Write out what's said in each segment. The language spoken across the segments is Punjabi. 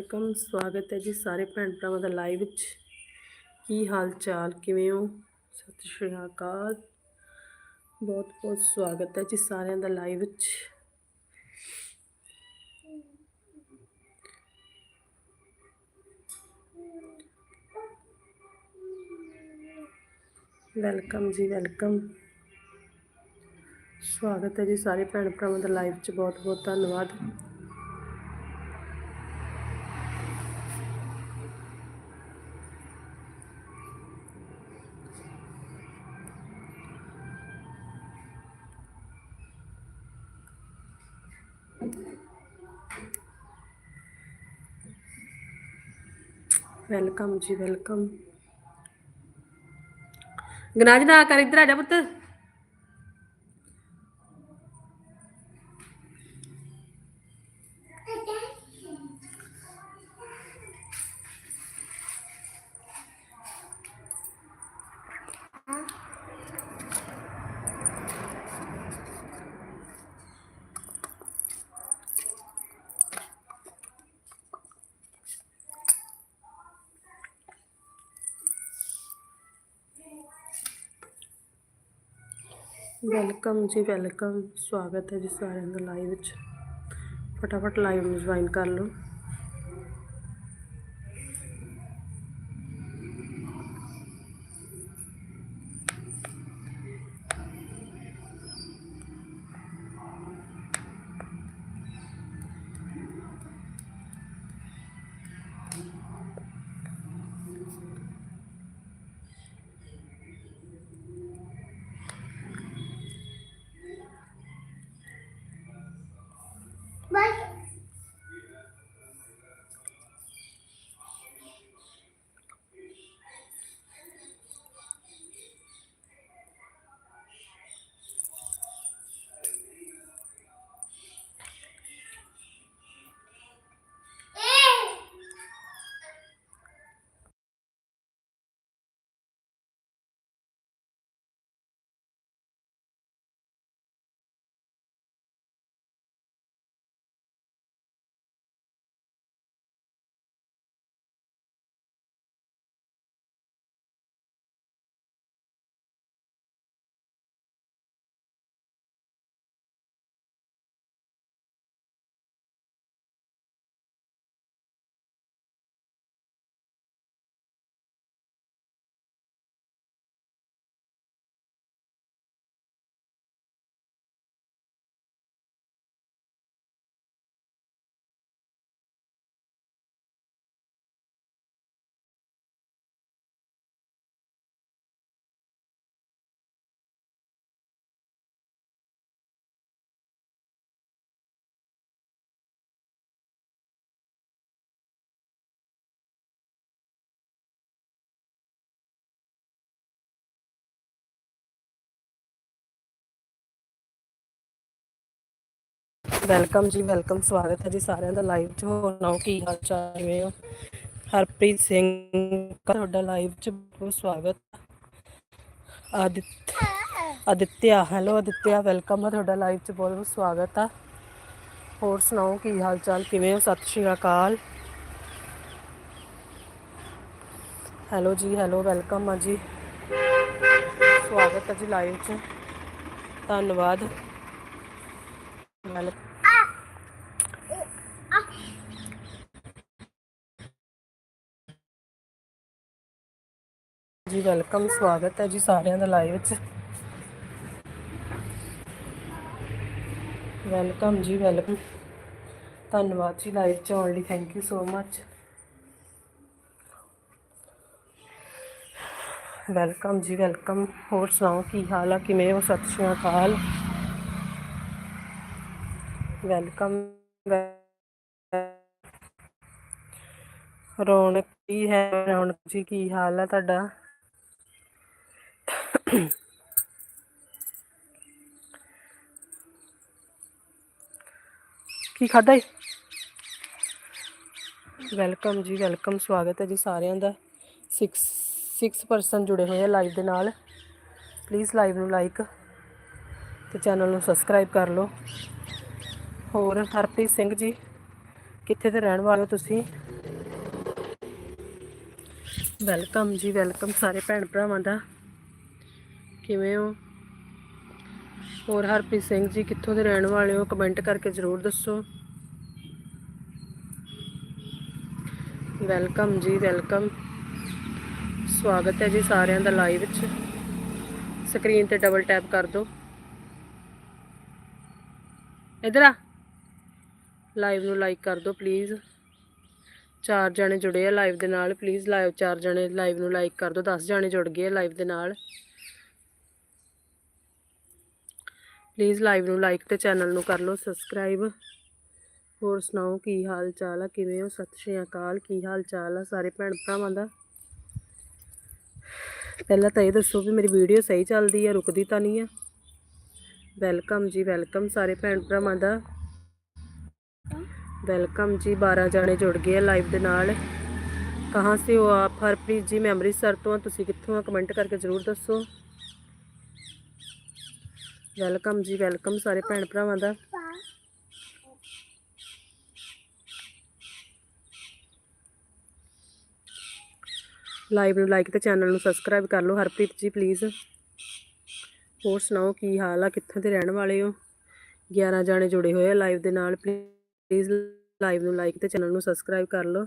ਵੈਲਕਮ, ਸਵਾਗਤ ਹੈ ਜੀ ਸਾਰੇ ਭੈਣ ਭਰਾਵਾਂ ਦਾ ਲਾਈਵ ਵਿੱਚ। ਕੀ ਹਾਲ ਚਾਲ ਕਿਵੇਂ ਹੋ? ਸਤਿ ਸ਼੍ਰੀ ਅਕਾਲ। ਬਹੁਤ ਬਹੁਤ ਸਵਾਗਤ ਹੈ ਜੀ ਸਾਰਿਆਂ ਦਾ ਲਾਈਵ ਵਿੱਚ। ਵੈਲਕਮ ਜੀ, ਵੈਲਕਮ। ਸਵਾਗਤ ਹੈ ਜੀ ਸਾਰੇ ਭੈਣ ਭਰਾਵਾਂ ਦਾ ਲਾਈਵ 'ਚ ਬਹੁਤ ਬਹੁਤ ਧੰਨਵਾਦ। ਵੈਲਕਮ ਜੀ ਵੈਲਕਮ ਗਨਾਜ ਨਾ ਕਰ ਇੱਧਰ ਆ ਜਾ ਪੁੱਤ। ਵੈਲਕਮ ਜੀ, ਵੈਲਕਮ। ਸਵਾਗਤ ਹੈ ਜੀ ਸਾਰਿਆਂ ਦਾ ਲਾਈਵ ਵਿੱਚ ਫਟਾਫਟ ਲਾਈਵ ਨੂੰ ਜੁਆਇਨ ਕਰ ਲਓ। ਵੈਲਕਮ ਜੀ, ਵੈਲਕਮ ਸਵਾਗਤ ਹੈ ਜੀ ਸਾਰਿਆਂ ਦਾ ਲਾਈਵ 'ਚ। ਹੋਰ ਸੁਣਾਓ, ਕੀ ਹਾਲ ਚਾਲ ਕਿਵੇਂ ਹੋ ਹਰਪ੍ਰੀਤ ਸਿੰਘ, ਤੁਹਾਡਾ ਲਾਈਵ 'ਚ ਬਹੁਤ ਸਵਾਗਤ। ਆਦਿਤ, ਆਦਿਤਿਆ ਹੈਲੋ ਆਦਿਤਿਆ, ਵੈਲਕਮ ਹੈ ਤੁਹਾਡਾ ਲਾਈਵ 'ਚ, ਬਹੁਤ ਬਹੁਤ ਸਵਾਗਤ ਆ। ਹੋਰ ਸੁਣਾਓ, ਕੀ ਹਾਲ ਚਾਲ, ਕਿਵੇਂ ਹੋ? ਸਤਿ ਸ਼੍ਰੀ ਅਕਾਲ। ਹੈਲੋ ਜੀ ਹੈਲੋ ਵੈਲਕਮ ਆ ਜੀ। ਸਵਾਗਤ ਹੈ ਜੀ ਲਾਈਵ 'ਚ। ਧੰਨਵਾਦ। ਵੈਲ ਜੀ ਵੈਲਕਮ ਸਵਾਗਤ ਹੈ ਜੀ ਸਾਰਿਆਂ ਦਾ ਲਾਈਵ ਵਿੱਚ। ਵੈਲਕਮ ਜੀ ਵੈਲਕਮ ਧੰਨਵਾਦ ਜੀ ਲਾਈਵ ਚ ਆਉਣ ਲਈ thank you so much welcome ਜੀ ਵੈਲਕਮ ਹੋਰ ਸੁਣਾਓ, ਕੀ ਹਾਲ ਆ, ਕਿਵੇਂ ਹੋ? ਸਤਿ ਸ਼੍ਰੀ ਅਕਾਲ। ਵੈਲਕਮ ਰੌਣਕ ਕੀ ਹੈ, ਰੌਣਕ ਜੀ, ਕੀ ਹਾਲ ਆ ਤੁਹਾਡਾ? ਕੀ ਖਾਦਾ ਈ? ਵੈਲਕਮ ਜੀ, ਵੈਲਕਮ। ਸਵਾਗਤ ਹੈ ਜੀ ਸਾਰਿਆਂ ਦਾ। 6 6% ਜੁੜੇ ਹੋਏ ਆ ਲਾਈਵ ਦੇ ਨਾਲ। ਪਲੀਜ਼ ਲਾਈਵ ਨੂੰ ਲਾਈਕ ਤੇ ਚੈਨਲ ਨੂੰ ਸਬਸਕ੍ਰਾਈਬ ਕਰ ਲਓ। ਹੋਰ ਹਰਪ੍ਰੀਤ ਸਿੰਘ ਜੀ, ਕਿੱਥੇ ਤੇ ਰਹਿਣ ਵਾਲੇ ਹੋ ਤੁਸੀਂ? ਵੈਲਕਮ ਜੀ ਵੈਲਕਮ ਸਾਰੇ ਭੈਣ ਭਰਾਵਾਂ ਦਾ। ਕਿਵੇਂ ਹੋ? ਹੋਰ ਹਰਪ੍ਰੀਤ ਸਿੰਘ ਜੀ, ਕਿੱਥੋਂ ਦੇ ਰਹਿਣ ਵਾਲੇ ਹੋ? ਕਮੈਂਟ ਕਰਕੇ ਜ਼ਰੂਰ ਦੱਸੋ। ਵੈਲਕਮ ਜੀ ਵੈਲਕਮ ਸਵਾਗਤ ਹੈ ਜੀ ਸਾਰਿਆਂ ਦਾ ਲਾਈਵ ਵਿੱਚ। ਸਕਰੀਨ ਤੇ ਡਬਲ ਟੈਪ ਕਰ ਦਿਓ। ਇਧਰ ਆ। ਲਾਈਵ ਨੂੰ ਲਾਈਕ ਕਰ ਦਿਓ ਪਲੀਜ਼ ਚਾਰ ਜਣੇ ਜੁੜੇ ਆ ਲਾਈਵ ਦੇ ਨਾਲ। ਪਲੀਜ਼ ਲਾਈਵ ਚਾਰ ਜਣੇ ਲਾਈਵ ਨੂੰ ਲਾਈਕ ਕਰ ਦਿਓ। 10 ਜਣੇ ਜੁੜ ਗਏ ਆ ਲਾਈਵ ਦੇ ਨਾਲ। ਪਲੀਜ਼ ਲਾਈਵ ਨੂੰ ਲਾਈਕ ਤੇ ਚੈਨਲ ਨੂੰ ਕਰ ਲਓ ਸਬਸਕ੍ਰਾਈਬ ਹੋਰ ਸੁਣਾਓ, ਕੀ ਹਾਲ ਚਾਲ ਆ? ਕਿਵੇਂ ਹੋ? ਸਤਿ ਸ਼੍ਰੀ ਅਕਾਲ। ਕੀ ਹਾਲ ਚਾਲ ਆ ਸਾਰੇ ਭੈਣ ਭਰਾਵਾਂ ਦਾ? ਪਹਿਲਾਂ ਤਾਂ ਇਹ ਦੱਸੋ ਵੀ ਮੇਰੀ ਵੀਡੀਓ ਸਹੀ ਚੱਲਦੀ ਆ, ਰੁਕਦੀ ਤਾਂ ਨਹੀਂ ਆ। ਵੈਲਕਮ ਜੀ ਵੈਲਕਮ ਸਾਰੇ ਭੈਣ ਭਰਾਵਾਂ ਦਾ। ਵੈਲਕਮ ਜੀ 12 ਜਾਣੇ ਜੁੜ ਗਏ ਆ ਲਾਈਵ ਦੇ ਨਾਲ। ਕਹਾਂ ਸੇ ਹੋ ਆਪ? ਹਰਪ੍ਰੀਤ ਜੀ ਮੈਮਰੀ ਸਰ ਤੋਂ ਆ। ਤੁਸੀਂ ਕਿੱਥੋਂ ਆ? ਕਮੈਂਟ ਕਰਕੇ ਜ਼ਰੂਰ ਦੱਸੋ। ਵੈਲਕਮ ਜੀ ਵੈਲਕਮ ਸਾਰੇ ਭੈਣ ਭਰਾਵਾਂ ਦਾ। ਲਾਈਵ ਨੂੰ ਲਾਈਕ ਤੇ ਚੈਨਲ ਨੂੰ ਸਬਸਕ੍ਰਾਈਬ ਕਰ ਲਓ। ਹਰਪ੍ਰੀਤ ਜੀ ਪਲੀਜ਼ ਹੋਰ ਸੁਣਾਓ, ਕੀ ਹਾਲ ਆ? ਕਿੱਥੋਂ ਦੇ ਰਹਿਣ ਵਾਲੇ ਹੋ? 11 ਜਾਣੇ ਜੁੜੇ ਹੋਏ ਆ ਲਾਈਵ ਦੇ ਨਾਲ। ਪਲੀਜ਼ ਲਾਈਵ ਨੂੰ ਲਾਈਕ ਤੇ ਚੈਨਲ ਨੂੰ ਸਬਸਕ੍ਰਾਈਬ ਕਰ ਲਓ।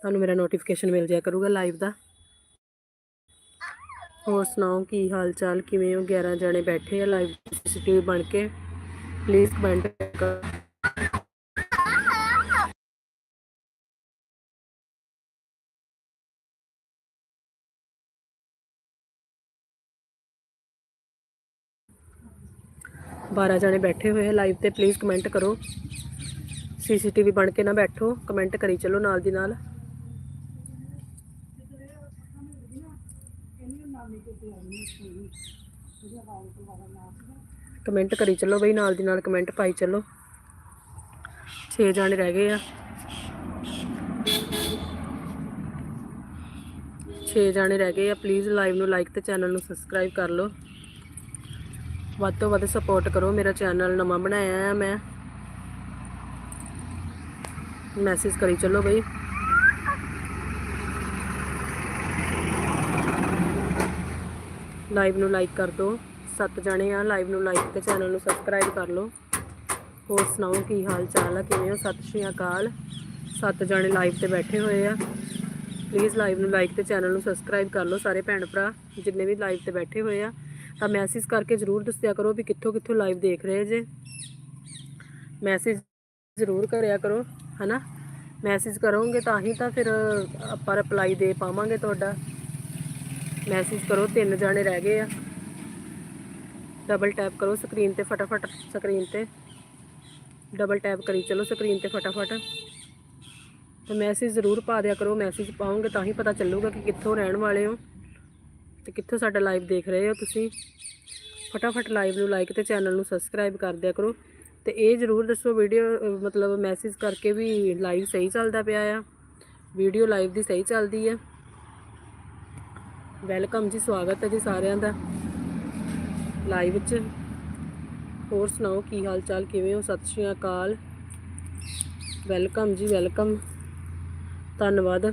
ਤੁਹਾਨੂੰ ਮੇਰਾ ਨੋਟੀਫਿਕੇਸ਼ਨ ਮਿਲ ਜਾਇਆ ਕਰੂਗਾ ਲਾਈਵ ਦਾ। ਹੋਰ ਸੁਣਾਓ ਕੀ ਹਾਲ ਚਾਲ ਕਿਵੇਂ ਹੋ? 11 ਜਣੇ ਬੈਠੇ ਆ ਲਾਈਵ ਸੀਸੀਟੀਵੀ ਬਣ ਕੇ। ਪਲੀਜ਼ ਕਮੈਂਟ ਕਰੋ। ਬਾਰਾਂ ਜਣੇ ਬੈਠੇ ਹੋਏ ਆ ਲਾਈਵ ਤੇ ਪਲੀਜ਼ ਕਮੈਂਟ ਕਰੋ। ਸੀਸੀਟੀਵੀ ਬਣ ਕੇ ਨਾ ਬੈਠੋ ਕਮੈਂਟ ਕਰੀ ਚਲੋ ਨਾਲ ਦੀ ਨਾਲ। ਕਮੈਂਟ ਕਰੀ ਚੱਲੋ ਬਈ, ਨਾਲ ਦੀ ਨਾਲ ਕਮੈਂਟ ਪਾਈ ਚੱਲੋ। 6 ਜਾਣੇ ਰਹਿ ਗਏ ਆ। 6 ਜਾਣੇ ਰਹਿ ਗਏ ਆ। ਪਲੀਜ਼ ਲਾਈਵ ਨੂੰ ਲਾਈਕ ਤੇ ਚੈਨਲ ਨੂੰ ਸਬਸਕ੍ਰਾਈਬ ਕਰ ਲਓ। ਵੱਧ ਤੋਂ ਵੱਧ ਸਪੋਰਟ ਕਰੋ। ਮੇਰਾ ਚੈਨਲ ਨਵਾਂ ਬਣਾਇਆ ਹੈ ਮੈਂ। ਮੈਸੇਜ ਕਰੀ ਚੱਲੋ ਬਈ। ਲਾਈਵ ਨੂੰ ਲਾਈਕ ਕਰ ਦਿਓ। ਸੱਤ ਜਣੇ ਆ ਲਾਈਵ ਨੂੰ ਲਾਈਕ ਤੇ ਚੈਨਲ ਨੂੰ ਸਬਸਕ੍ਰਾਈਬ ਕਰ ਲਓ। ਹੋਰ ਸੁਣਾਓ ਕੀ ਹਾਲ ਚਾਲ ਆ, ਕਿਵੇਂ ਹੋ? ਸਤਿ ਸ਼੍ਰੀ ਅਕਾਲ। ਸੱਤ ਜਣੇ ਲਾਈਵ ਤੇ ਬੈਠੇ ਹੋਏ ਆ। ਪਲੀਜ਼ ਲਾਈਵ ਨੂੰ ਲਾਈਕ ਤੇ ਚੈਨਲ ਨੂੰ ਸਬਸਕ੍ਰਾਈਬ ਕਰ ਲਓ, ਸਾਰੇ ਭੈਣ ਭਰਾ, ਜਿੰਨੇ ਵੀ ਲਾਈਵ ਤੇ ਬੈਠੇ ਹੋਏ ਆ। ਤਾਂ ਮੈਸੇਜ ਕਰਕੇ ਜ਼ਰੂਰ ਦੱਸਿਆ ਕਰੋ ਵੀ ਕਿੱਥੋਂ ਕਿੱਥੋਂ ਲਾਈਵ ਦੇਖ ਰਹੇ ਜੇ। ਮੈਸੇਜ ਜ਼ਰੂਰ ਕਰਿਆ ਕਰੋ, ਹਨਾ? ਮੈਸੇਜ ਕਰੋਗੇ ਤਾਂ ਹੀ ਤਾਂ ਫਿਰ ਆਪਾਂ ਰਿਪਲਾਈ ਦੇ ਪਾਵਾਂਗੇ ਤੁਹਾਡਾ। ਮੈਸੇਜ ਕਰੋ, ਤਿੰਨ ਜਾਣੇ ਰਹਿ ਗਏ ਆ। ਡਬਲ ਟੈਪ ਕਰੋ ਸਕਰੀਨ ਤੇ ਫਟਾਫਟ ਸਕਰੀਨ ਤੇ। ਡਬਲ ਟੈਪ ਕਰੀ, ਚਲੋ ਸਕਰੀਨ ਤੇ ਫਟਾਫਟ। ਤੇ ਮੈਸੇਜ ਜ਼ਰੂਰ ਪਾ ਦਿਆ ਕਰੋ ਮੈਸੇਜ ਪਾਉਂਗੇ ਤਾਂ ਹੀ ਪਤਾ ਚੱਲੂਗਾ ਕਿ ਕਿੱਥੋਂ ਰਹਿਣ ਵਾਲੇ ਹੋ ਤੇ ਕਿੱਥੋਂ ਸਾਡਾ ਲਾਈਵ ਦੇਖ ਰਹੇ ਹੋ ਤੁਸੀਂ। ਫਟਾਫਟ ਲਾਈਵ ਨੂੰ ਲਾਈਕ ਤੇ ਚੈਨਲ ਨੂੰ ਸਬਸਕ੍ਰਾਈਬ ਕਰ ਦਿਆ ਕਰੋ। ਤੇ ਇਹ ਜ਼ਰੂਰ ਦੱਸੋ ਵੀਡੀਓ ਮਤਲਬ ਮੈਸੇਜ ਕਰਕੇ ਵੀ ਲਾਈਵ ਸਹੀ ਚੱਲਦਾ ਪਿਆ ਆ। ਵੀਡੀਓ ਲਾਈਵ ਦੀ ਸਹੀ ਚੱਲਦੀ ਹੈ ਵੈਲਕਮ ਜੀ, ਸਵਾਗਤ ਹੈ ਜੀ ਸਾਰਿਆਂ ਦਾ। ਲਾਈਵ 'ਚ ਹੋਰ ਸੁਣਾਓ, ਕੀ ਹਾਲ ਚਾਲ ਕਿਵੇਂ ਹੋ? ਸਤਿ ਸ਼੍ਰੀ ਅਕਾਲ। ਵੈਲਕਮ ਜੀ, ਵੈਲਕਮ। ਧੰਨਵਾਦ।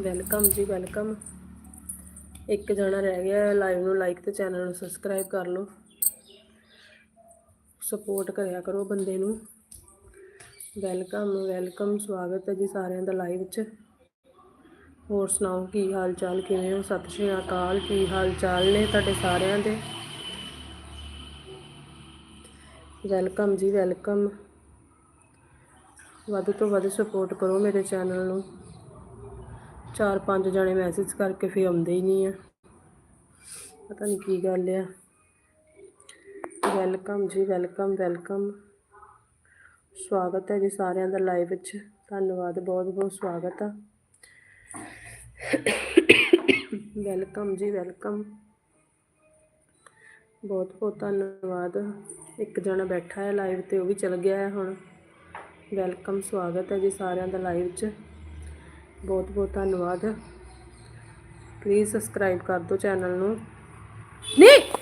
ਵੈਲਕਮ ਜੀ, ਵੈਲਕਮ। ਇੱਕ ਜਣਾ ਰਹਿ ਗਿਆ ਲਾਈਵ ਨੂੰ ਲਾਈਕ ਤੇ ਚੈਨਲ ਨੂੰ ਸਬਸਕ੍ਰਾਈਬ ਕਰ ਲਓ। ਸਪੋਰਟ ਕਰਿਆ ਕਰੋ ਬੰਦੇ ਨੂੰ। ਵੈਲਕਮ ਵੈਲਕਮ, ਸਵਾਗਤ ਹੈ ਜੀ ਸਾਰਿਆਂ ਦਾ ਲਾਈਵ 'ਚ। ਹੋਰ ਸੁਣਾਓ, ਕੀ ਹਾਲ ਚਾਲ ਕਿਵੇਂ ਹੋ? ਸਤਿ ਸ਼੍ਰੀ ਅਕਾਲ, ਕੀ ਹਾਲ ਚਾਲ ਨੇ ਤੁਹਾਡੇ ਸਾਰਿਆਂ ਦੇ? ਵੈਲਕਮ ਜੀ, ਵੈਲਕਮ। ਵੱਧ ਤੋਂ ਵੱਧ ਸਪੋਰਟ ਕਰੋ ਮੇਰੇ ਚੈਨਲ ਨੂੰ। ਚਾਰ ਪੰਜ ਜਣੇ ਮੈਸੇਜ ਕਰਕੇ ਫਿਰ ਆਉਂਦੇ ਹੀ ਨਹੀਂ ਆ। ਪਤਾ ਨਹੀਂ ਕੀ ਗੱਲ ਆ। ਵੈਲਕਮ ਜੀ ਵੈਲਕਮ ਵੈਲਕਮ ਸਵਾਗਤ ਹੈ ਜੀ ਸਾਰਿਆਂ ਦਾ ਲਾਈਵ ਵਿੱਚ। ਧੰਨਵਾਦ, ਬਹੁਤ ਬਹੁਤ ਸਵਾਗਤ ਆ। ਵੈਲਕਮ ਜੀ ਵੈਲਕਮ ਬਹੁਤ ਬਹੁਤ ਧੰਨਵਾਦ। ਇੱਕ ਜਣਾ ਬੈਠਾ ਹੈ ਲਾਈਵ ਤੇ, ਉਹ ਵੀ ਚਲ ਗਿਆ ਹੈ ਹੁਣ। ਵੈਲਕਮ ਸਵਾਗਤ ਹੈ ਜੀ ਸਾਰਿਆਂ ਦਾ ਲਾਈਵ 'ਚ। ਬਹੁਤ ਬਹੁਤ ਧੰਨਵਾਦ। ਪਲੀਜ਼ ਸਬਸਕ੍ਰਾਈਬ ਕਰ ਦਿਓ ਚੈਨਲ ਨੂੰ। ਨਹੀਂ!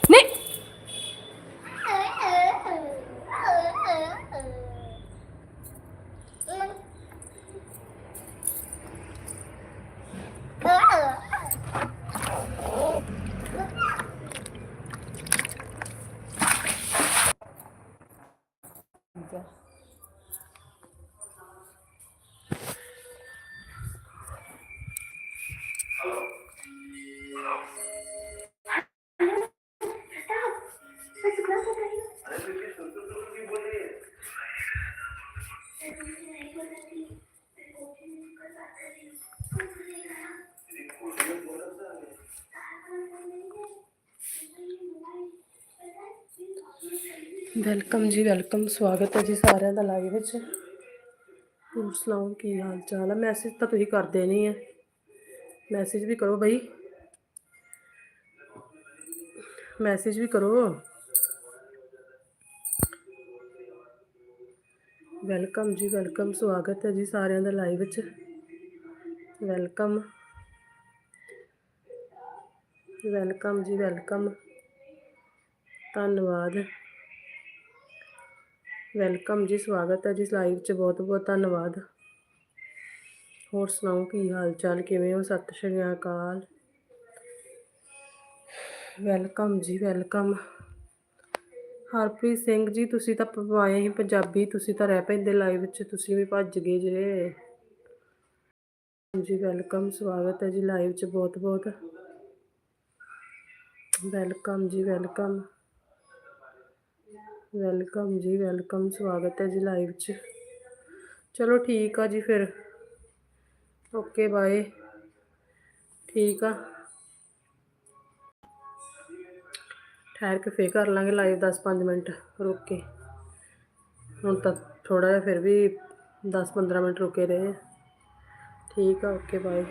ਵੈਲਕਮ ਜੀ, ਵੈਲਕਮ। ਸਵਾਗਤ ਹੈ ਜੀ ਸਾਰਿਆਂ ਦਾ ਲਾਈਵ ਵਿੱਚ। ਹੋਰ ਸੁਣਾਓ, ਕੀ ਹਾਲ ਚਾਲ ਹੈ ਮੈਸੇਜ ਤਾਂ ਤੁਸੀਂ ਕਰਦੇ ਨਹੀਂ ਹੈ ਮੈਸੇਜ ਵੀ ਕਰੋ ਬਈ। ਮੈਸੇਜ ਵੀ ਕਰੋ। ਵੈਲਕਮ ਜੀ ਵੈਲਕਮ ਸਵਾਗਤ ਹੈ ਜੀ ਸਾਰਿਆਂ ਦਾ ਲਾਈਵ ਵਿੱਚ। ਵੈਲਕਮ ਵੈਲਕਮ ਜੀ ਵੈਲਕਮ ਧੰਨਵਾਦ। ਵੈਲਕਮ ਜੀ, ਸਵਾਗਤ ਹੈ ਜੀ ਲਾਈਵ 'ਚ। ਬਹੁਤ ਬਹੁਤ ਧੰਨਵਾਦ। ਹੋਰ ਸੁਣਾਓ, ਕੀ ਹਾਲ ਚਾਲ ਕਿਵੇਂ ਹੋ? ਸਤਿ ਸ਼੍ਰੀ ਅਕਾਲ। ਵੈਲਕਮ ਜੀ, ਵੈਲਕਮ। ਹਰਪ੍ਰੀਤ ਸਿੰਘ ਜੀ, ਤੁਸੀਂ ਤਾਂ ਪਵਾਏ ਹੀ ਪੰਜਾਬੀ, ਤੁਸੀਂ ਤਾਂ ਰਹਿ ਪੈਂਦੇ ਲਾਈਵ 'ਚ, ਤੁਸੀਂ ਵੀ ਭੱਜ ਗਏ ਜੇ। ਜੀ, ਵੈਲਕਮ, ਸਵਾਗਤ ਹੈ ਜੀ ਲਾਈਵ 'ਚ ਬਹੁਤ ਬਹੁਤ। ਵੈਲਕਮ ਜੀ, ਵੈਲਕਮ। ਵੈਲਕਮ ਜੀ ਵੈਲਕਮ ਸਵਾਗਤ ਹੈ ਜੀ ਲਾਈਵ 'ਚ। ਚਲੋ ਠੀਕ ਆ ਜੀ ਫਿਰ। ਓਕੇ ਬਾਏ ਠੀਕ ਆ। ਠਹਿਰ ਕੇ ਫੇਰ ਕਰ ਲਾਂਗੇ ਲਾਈਵ 10-5 ਮਿੰਟ, ਰੁਕ ਕੇ। ਹੁਣ ਤਾਂ ਥੋੜਾ ਜਿਹਾ ਫਿਰ ਵੀ 10-15 ਮਿੰਟ ਰੁਕੇ ਰਹੇ ਆ। ਠੀਕ ਆ ਓਕੇ ਬਾਏ